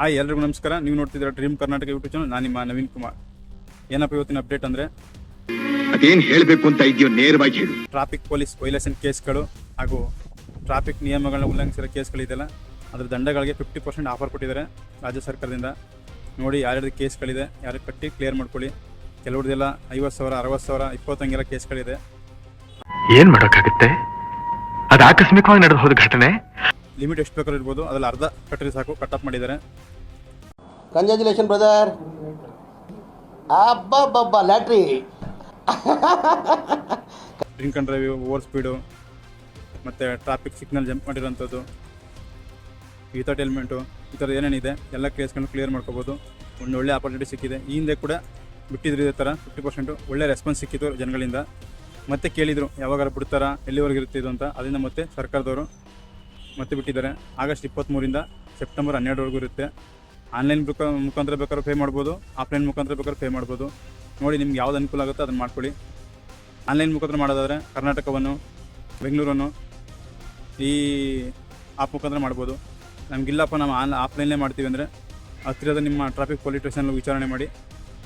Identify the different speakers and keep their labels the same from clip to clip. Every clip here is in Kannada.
Speaker 1: ಹಾಯ್ ಎಲ್ರಿಗೂ ನಮಸ್ಕಾರ. ನೀವು ನೋಡ್ತಿದ್ದೀರಾ ಡ್ರೀಮ್ ಕರ್ನಾಟಕ ಯೂಟ್ಯೂಬ್ ಚಾನಲ್ ನಾನು ನಿಮ್ಮ ನವೀನ್ ಕುಮಾರ್. ಏನಪ್ಪ ಇವತ್ತಿನ ಅಪ್ಡೇಟ್ ಅಂದ್ರೆ?
Speaker 2: ಅದೇನ್ ಹೇಳಬೇಕು ಅಂತ ಇದೆಯೋ ನೇರವಾಗಿ ಹೇಳು.
Speaker 1: ಟ್ರಾಫಿಕ್ ಪೊಲೀಸ್ ವೈಲೇಷನ್ ಕೇಸ್ಗಳು ಹಾಗೂ ಟ್ರಾಫಿಕ್ ನಿಯಮಗಳನ್ನ ಉಲ್ಲಂಘಿಸಿರೋ ಕೇಸ್ಗಳಿದೆಯಲ್ಲ ಅದರ ದಂಡಗಳಿಗೆ ಫಿಫ್ಟಿ ಪರ್ಸೆಂಟ್ ಆಫರ್ ಕೊಟ್ಟಿದ್ದಾರೆ ರಾಜ್ಯ ಸರ್ಕಾರದಿಂದ. ನೋಡಿ ಯಾರ್ಯಾರ್ದು ಕೇಸ್ಗಳಿದೆ ಯಾರು ಕಟ್ಟಿ ಕ್ಲಿಯರ್ ಮಾಡ್ಕೊಳ್ಳಿ. ಕೆಲವ್ರದ್ದೆಲ್ಲ ಐವತ್ತು ಸಾವಿರ ಅರವತ್ತು ಸಾವಿರ ಇಪ್ಪತ್ತಂಗೆಲ್ಲ ಕೇಸ್ಗಳಿದೆ.
Speaker 3: ಏನು ಮಾಡೋಕ್ಕಾಗುತ್ತೆ? ಅದು ಆಕಸ್ಮಿಕವಾಗಿ ನಡೆದು ಹೋದ ಘಟನೆ.
Speaker 1: ಲಿಮಿಟ್ ಎಷ್ಟು ಬೇಕಾದ್ರೂ ಇರ್ಬೋದು. ಅದ್ರಲ್ಲಿ ಅರ್ಧ ಕಟ್ಟ್ರಿ ಸಾಕು. ಕಟ್ ಅಪ್ ಮಾಡಿದ್ದಾರೆ.
Speaker 4: Congratulation brother ಅಬ್ಬಬ್ಬಬ್ಬ lottery
Speaker 1: drink and drive over speed ಮತ್ತು ಟ್ರಾಫಿಕ್ ಸಿಗ್ನಲ್ ಜಂಪ್ ಮಾಡಿರೋಂಥದ್ದು. ವಿತೌಟ್ ಹೆಲ್ಮೆಟು ಈ ಥರ ಏನೇನಿದೆ ಎಲ್ಲ ಕೇಸ್ಗಳನ್ನು ಕ್ಲಿಯರ್ ಮಾಡ್ಕೋಬೋದು. ಒಂದು ಒಳ್ಳೆ ಆಪರ್ಚುನಿಟಿ ಸಿಕ್ಕಿದೆ. ಈ ಹಿಂದೆ ಕೂಡ ಬಿಟ್ಟಿದ್ರು ಇದೇ ಥರ ಫಿಫ್ಟಿ ಪರ್ಸೆಂಟು ಒಳ್ಳೆ ರೆಸ್ಪಾನ್ಸ್ ಸಿಕ್ಕಿತ್ತು ಜನಗಳಿಂದ. ಮತ್ತೆ ಕೇಳಿದರು ಯಾವಾಗಾರು ಬಿಡ್ತಾರಾ ಎಲ್ಲಿವರೆಗೆ ಇರುತ್ತೆ ಇದು ಅಂತ. ಅದರಿಂದ ಮತ್ತೆ ಸರ್ಕಾರದವರು ಮತ್ತೆ ಬಿಟ್ಟಿದ್ದಾರೆ. ಆಗಸ್ಟ್ ಇಪ್ಪತ್ತ್ಮೂರಿಂದ ಸೆಪ್ಟೆಂಬರ್ ಹನ್ನೆರಡುವರೆಗೂ ಇರುತ್ತೆ. ಆನ್ಲೈನ್ ಮುಖಾಂತರ ಬೇಕಾದ್ರೂ ಪೇ ಮಾಡ್ಬೋದು, ಆಫ್ಲೈನ್ ಮುಖಾಂತರ ಬೇಕಾದ್ರೂ ಪೇ ಮಾಡ್ಬೋದು. ನೋಡಿ ನಿಮ್ಗೆ ಯಾವ್ದು ಅನುಕೂಲ ಆಗುತ್ತೆ ಅದನ್ನು ಮಾಡ್ಕೊಳ್ಳಿ. ಆನ್ಲೈನ್ ಮುಖಾಂತರ ಮಾಡೋದಾದರೆ ಕರ್ನಾಟಕವನ್ನು, ಬೆಂಗಳೂರನ್ನು ಈ ಆಪ್ ಮುಖಾಂತರ ಮಾಡ್ಬೋದು. ನಮಗಿಲ್ಲಪ್ಪ, ನಾವು ಆನ್ ಆಫ್ಲೈನ್ಲೇ ಮಾಡ್ತೀವಿ ಅಂದರೆ ಹತ್ತಿರದ ನಿಮ್ಮ ಟ್ರಾಫಿಕ್ ಪೊಲೀಸ್ ಸ್ಟೇಷನಲ್ಲಿ ವಿಚಾರಣೆ ಮಾಡಿ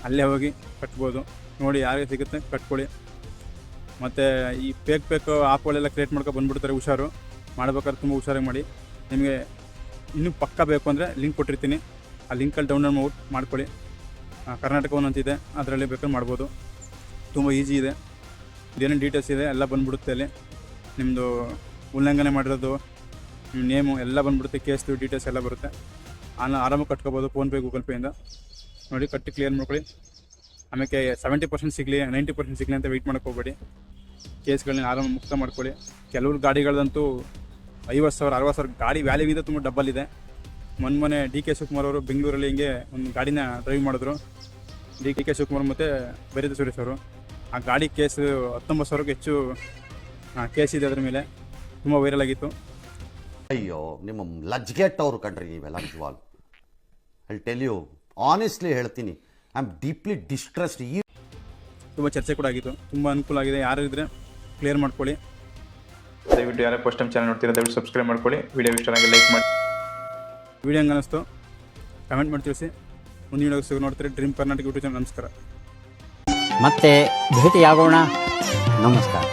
Speaker 1: ಅಲ್ಲೇ ಹೋಗಿ ಕಟ್ಬೋದು. ನೋಡಿ ಯಾರಿಗೆ ಸಿಗುತ್ತೆ ಕಟ್ಕೊಳ್ಳಿ. ಮತ್ತು ಈ ಪೇಕ್ ಪೇಕ್ ಆ್ಯಪ್ಗಳೆಲ್ಲ ಕ್ರಿಯೇಟ್ ಮಾಡ್ಕೊ ಬಂದುಬಿಡ್ತಾರೆ ಹುಷಾರು. ಮಾಡ್ಬೇಕಾದ್ರೆ ತುಂಬ ಹುಷಾರಾಗಿ ಮಾಡಿ. ನಿಮಗೆ ಇನ್ನೂ ಪಕ್ಕ ಬೇಕು ಅಂದರೆ ಲಿಂಕ್ ಕೊಟ್ಟಿರ್ತೀನಿ. ಆ ಲಿಂಕಲ್ಲಿ ಡೌನ್ಲೋಡ್ ಮಾಡ್ಬಿಟ್ಟು ಮಾಡ್ಕೊಳ್ಳಿ. ಕರ್ನಾಟಕ ಒನ್ ಅಂತಿದೆ. ಅದರಲ್ಲಿ ಬೇಕಾದ್ರೆ ಮಾಡ್ಬೋದು. ತುಂಬ ಈಸಿ ಇದೆ. ಏನೇನು ಡೀಟೇಲ್ಸ್ ಇದೆ, ಎಲ್ಲ ಬಂದ್ಬಿಡುತ್ತೆ ಅಲ್ಲಿ. ನಿಮ್ಮದು ಉಲ್ಲಂಘನೆ ಮಾಡಿರೋದು ನಿಮ್ಮ ನೇಮು ಎಲ್ಲ ಬಂದ್ಬಿಡುತ್ತೆ ಕೇಸ್ದು ಡೀಟೇಲ್ಸ್ ಎಲ್ಲ ಬರುತ್ತೆ. ಆನ ಆರಾಮಾಗಿ ಕಟ್ಕೋಬೋದು ಫೋನ್ಪೇ ಗೂಗಲ್ ಪೇಯಿಂದ ನೋಡಿ, ಕಟ್ಟಿ ಕ್ಲಿಯರ್ ಮಾಡ್ಕೊಳ್ಳಿ. ಆಮೇಲೆ ಸೆವೆಂಟಿ ಪರ್ಸೆಂಟ್ ಸಿಗಲಿ ನೈಂಟಿ ಪರ್ಸೆಂಟ್ ಸಿಗಲಿ ಅಂತ ವೆಯ್ಟ್ ಮಾಡ್ಕೋಬೇಡಿ ಕೇಸ್ಗಳನ್ನ ಆರಾಮ ಮುಕ್ತ ಮಾಡ್ಕೊಳ್ಳಿ. ಕೆಲವ್ರು ಗಾಡಿಗಳದಂತೂ ಐವತ್ತು ಸಾವಿರ ಅರವತ್ತು ಸಾವಿರ ಗಾಡಿ ವ್ಯಾಲ್ಯೂ ಇದೆ ತುಂಬ ಡಬ್ಬಲ್ ಇದೆ. ಮೊನ್ನೆ ಮೊನ್ನೆ ಡಿ ಕೆ ಶಿವಕುಮಾರ್ ಅವರು ಬೆಂಗಳೂರಲ್ಲಿ ಹಿಂಗೆ ಒಂದು ಗಾಡಿನ ಡ್ರೈವ್ ಮಾಡಿದ್ರು. ಡಿ ಕೆ ಶಿವಕುಮಾರ್ ಮತ್ತು ಬೇರೆ ಸುರೇಶ್ ಅವರು. ಆ ಗಾಡಿ ಕೇಸ್ ಹತ್ತೊಂಬತ್ತು ಸಾವಿರಕ್ಕೆ ಹೆಚ್ಚು ಕೇಸ್ ಇದೆ ಅದ್ರ ಮೇಲೆ. ತುಂಬ ವೈರಲ್ ಆಗಿತ್ತು.
Speaker 5: ಅಯ್ಯೋ ನಿಮ್ಮ ಲಜ್ಗೆಟ್ ಅವರು ಕಂಡ್ರಿ ನೀವೆಲ್ಲ ನಿಜವಾಗ್ಲು. ಐ ಟೆಲ್ ಯು ಆನೆಸ್ಟ್ಲಿ ಹೇಳ್ತೀನಿ ಐ ಆಮ್ ಡೀಪ್ಲಿ ಡಿಸ್ಟ್ರೆಸ್ಡ್ ಈ
Speaker 1: ತುಂಬ ಚರ್ಚೆ ಕೂಡ ಆಗಿತ್ತು. ತುಂಬ ಅನುಕೂಲ ಆಗಿದೆ. ಯಾರು ಇದ್ದರೆ ಕ್ಲಿಯರ್ ಮಾಡ್ಕೊಳ್ಳಿ. ದಯವಿಟ್ಟು ಯಾರೇ ಫಸ್ಟ್ ಟೈಮ್ ಚಾನಲ್ ನೋಡ್ತೀರಾ ದಯವಿಟ್ಟು ಸಬ್ಸ್ಕ್ರೈಬ್ ಮಾಡ್ಕೊಳ್ಳಿ. ವಿಡಿಯೋ ಇಷ್ಟ ಆಗಿ ಲೈಕ್ ಮಾಡಿ. ವಿಡಿಯೋ ಹಂಗೆ ಅನ್ನಿಸ್ತು ಕಮೆಂಟ್ ಮಾಡಿ ತಿಳಿಸಿ. ಮುಂದಿನ ವಿಡಿಯೋ ಸಿಗೋ ನೋಡ್ತೀರಿ ಡ್ರೀಮ್ ಕರ್ನಾಟಕ ಯೂಟ್ಯೂಬ್ ಚಾನಲ್ ನಮಸ್ಕಾರ.
Speaker 6: ಮತ್ತೆ ಭೇಟಿಯಾಗೋಣ. ನಮಸ್ಕಾರ.